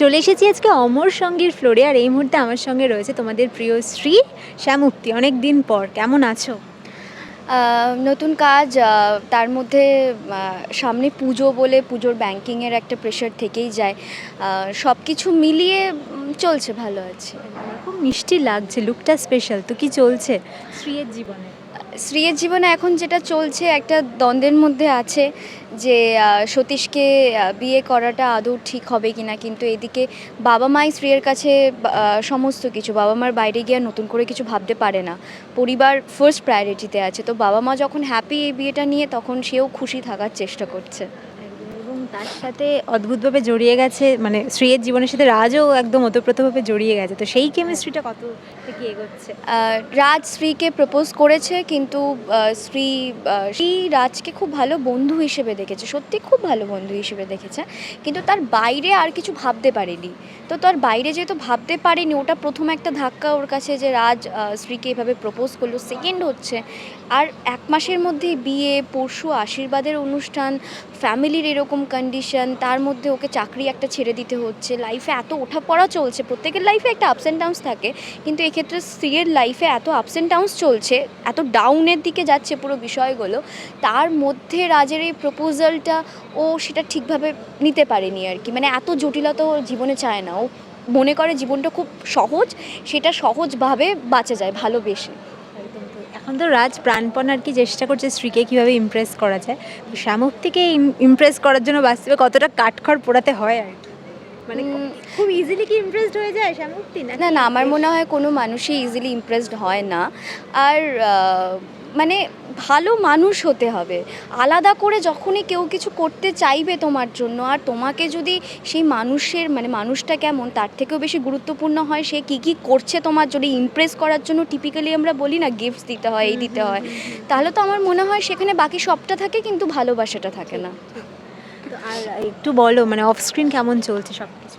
চলে এসেছি আজকে অমর সঙ্গীর ফ্লোরে আর এই মুহূর্তে আমার সঙ্গে রয়েছে তোমাদের প্রিয় শ্রী শ্যামুক্তি। অনেক দিন পর কেমন আছো? নতুন কাজ তার মধ্যে সামনে পুজো বলে পুজোর ব্যাংকিংয়ের একটা প্রেশার থেকেই যায়। সব কিছু মিলিয়ে চলছে ভালো আছে। খুব মিষ্টি লাগছে লুকটা স্পেশাল তো কি চলছে শ্রীয়ের জীবনে? শ্রীয়ের জীবনে এখন যেটা চলছে, একটা দ্বন্দ্বের মধ্যে আছে যে সতীশকে বিয়ে করাটা আদৌ ঠিক হবে কি না কিন্তু এদিকে বাবা মাই স্ত্রীর কাছে সমস্ত কিছু, বাবা মার বাইরে গিয়ে নতুন করে কিছু ভাবতে পারে না। পরিবার ফার্স্ট প্রায়োরিটিতে আছে। তো বাবা মা যখন হ্যাপি এই বিয়েটা নিয়ে, তখন সেও খুশি থাকার চেষ্টা করছে। তার সাথে অদ্ভুতভাবে জড়িয়ে গেছে মানে শ্রীয়ের জীবনের সাথে রাজও একদম ওতপ্রোতভাবে জড়িয়ে গেছে। তো সেই কেমিস্ট্রিটা কত থেকে এগোচ্ছে? রাজ শ্রীকে প্রপোজ করেছে, কিন্তু শ্রী শ্রী রাজকে খুব ভালো বন্ধু হিসেবে দেখেছে, সত্যি খুব ভালো বন্ধু হিসেবে দেখেছে। কিন্তু তার বাইরে আর কিছু ভাবতে পারেনি। তো তার বাইরে যেহেতু ভাবতে পারেনি, ওটা প্রথম একটা ধাক্কা ওর কাছে যে রাজ শ্রীকে এভাবে প্রপোজ করল সেকেন্ড হচ্ছে। আর এক মাসের মধ্যে বিয়ে, পরশু আশীর্বাদের অনুষ্ঠান ফ্যামিলির এরকম কন্ডিশন তার মধ্যে ওকে চাকরি একটা ছেড়ে দিতে হচ্ছে। লাইফে এত ওঠা পড়া চলছে, প্রত্যেকের লাইফে একটা আপস অ্যান্ড ডাউনস থাকে, কিন্তু এক্ষেত্রে স্ত্রীর লাইফে এত আপস অ্যান্ড ডাউনস চলছে, এত ডাউনের দিকে যাচ্ছে পুরো বিষয়গুলো, তার মধ্যে রাজের এই প্রপোজালটা ও সেটা ঠিকভাবে নিতে পারেনি আর কি। মানে এত জটিলতা ওর জীবনে চায় না। ও মনে করে জীবনটা খুব সহজ, সেটা সহজভাবে বাঁচা যায় ভালোবেসে তো। এখন তো রাজ প্রাণপণ আর কি চেষ্টা করছে স্ত্রীকে কীভাবে ইমপ্রেস করা যায়। তো শ্যামুক্তিকে ইমপ্রেস করার জন্য বাস্তবে কতটা কাঠখড় পোড়াতে হয় আর কি? মানে খুব ইজিলি কি ইমপ্রেসড হয়ে যায় শ্যামুক্তি না না না আমার মনে হয় কোনো মানুষই ইজিলি ইমপ্রেসড হয় না। আর মানে ভালো মানুষ হতে হবে। আলাদা করে যখনই কেউ কিছু করতে চাইবে তোমার জন্য আর তোমাকে যদি সেই মানুষের মানে মানুষটা কেমন তার থেকেও বেশি গুরুত্বপূর্ণ হয় সে কী কী করছে তোমার জন্য ইমপ্রেস করার জন্য টিপিক্যালি আমরা বলি না গিফটস দিতে হয় এই দিতে হয় তাহলে তো আমার মনে হয় সেখানে বাকি সবটা থাকে কিন্তু ভালোবাসাটা থাকে না। আর একটু বলো মানে অফ স্ক্রিন কেমন চলছে সব কিছু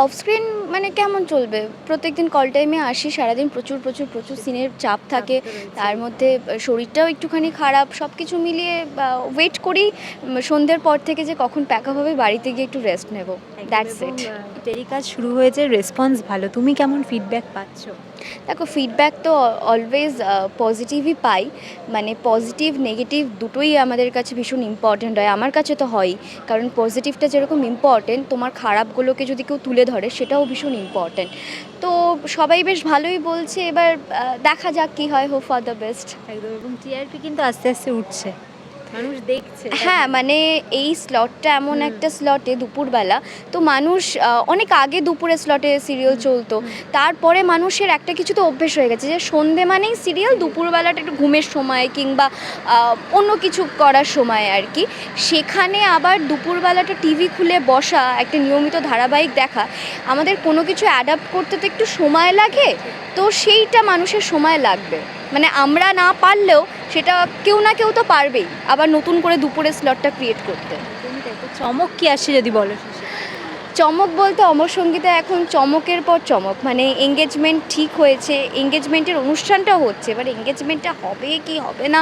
অফ স্ক্রিন মানে কেমন চলবে? প্রত্যেকদিন কল টাইমে আসি সারাদিন প্রচুর প্রচুর প্রচুর সিনের চাপ থাকে। তার মধ্যে শরীরটাও একটুখানি খারাপ সব কিছু মিলিয়ে ওয়েট করি সন্ধ্যের পর থেকে যে কখন প্যাকআপ হবে বাড়িতে গিয়ে একটু রেস্ট নেব। দ্যাটস ইট টেলিকাস্ট শুরু হয়েছে রেসপন্স ভালো। তুমি কেমন ফিডব্যাক পাচ্ছ? দেখো ফিডব্যাক তো অলওয়েজ পজিটিভই পাই। মানে পজিটিভ নেগেটিভ দুটোই আমাদের কাছে ভীষণ ইম্পর্ট্যান্ট হয়। আমার কাছে তো হয়ই কারণ পজিটিভটা যেরকম ইম্পর্ট্যান্ট তোমার খারাপগুলোকে যদি কেউ তুলে ধরে, সেটাও ভীষণ ইম্পর্ট্যান্ট তো সবাই বেশ ভালোই বলছে। এবার দেখা যাক কী হয়। হো ফর দ্য বেস্ট একদম, এবং টিআরপি কিন্তু আস্তে আস্তে উঠছে। মানুষ দেখছে হ্যাঁ মানে এই স্লটটা এমন একটা স্লটে দুপুরবেলা তো মানুষ অনেক আগে দুপুরে স্লটে সিরিয়াল চলতো। তারপরে মানুষের একটা কিছু তো অভ্যেস হয়ে গেছে যে সন্ধে মানেই সিরিয়াল দুপুরবেলাটা একটু ঘুমের সময় কিংবা অন্য কিছু করার সময় আর কি। সেখানে আবার দুপুরবেলাটা টিভি খুলে বসা একটা নিয়মিত ধারাবাহিক দেখা আমাদের কোনো কিছু অ্যাডাপ্ট করতে তো একটু সময় লাগে তো সেইটা মানুষের সময় লাগবে। মানে আমরা না পারলেও সেটা কেউ না কেউ তো পারবেই। আবার নতুন করে দুপুরের স্লটটা ক্রিয়েট করতে। চমক কি আসছে যদি বলো? চমক বলতে অমর সঙ্গীতে এখন চমকের পর চমক। মানে এঙ্গেজমেন্ট ঠিক হয়েছে এঙ্গেজমেন্টের অনুষ্ঠানটাও হচ্ছে, এবার এঙ্গেজমেন্টটা হবে কি হবে না,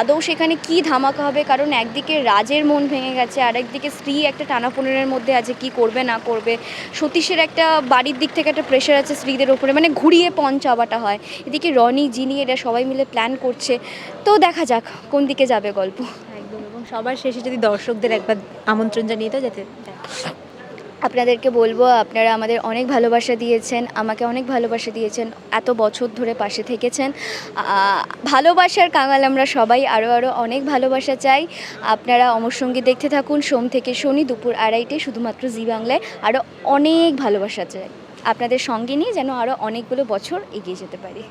আদৌ সেখানে কি ধামাকা হবে? কারণ একদিকে রাজের মন ভেঙে গেছে আর একদিকে স্ত্রী একটা টানাপোড়েনের মধ্যে আছে, কি করবে, না করবে। সতীশের একটা বাড়ির দিক থেকে একটা প্রেশার আছে স্ত্রীদের ওপরে মানে ঘুরিয়ে পণ চাওয়াটা হয়। এদিকে রনি, জিনি, এরা সবাই মিলে প্ল্যান করছে। তো দেখা যাক কোন দিকে যাবে গল্প। একদম, এবং সবার শেষে যদি দর্শকদের একবার আমন্ত্রণ জানিয়ে দাও, যাতে আপনাদেরকে বলব, আপনারা আমাদের অনেক ভালোবাসা দিয়েছেন, আমাকে অনেক ভালোবাসা দিয়েছেন, এত বছর ধরে পাশে থেকেছেন। ভালোবাসার কাঙাল আমরা সবাই আরও আরও অনেক ভালোবাসা চাই। আপনারা অমর সংগীত দেখতে থাকুন, সোম থেকে শনি দুপুর আড়াইটে শুধুমাত্র জি বাংলায় আরও অনেক ভালোবাসা চাই। আপনাদের সঙ্গে নিয়ে যেন আরও অনেকগুলো বছর এগিয়ে যেতে পারি।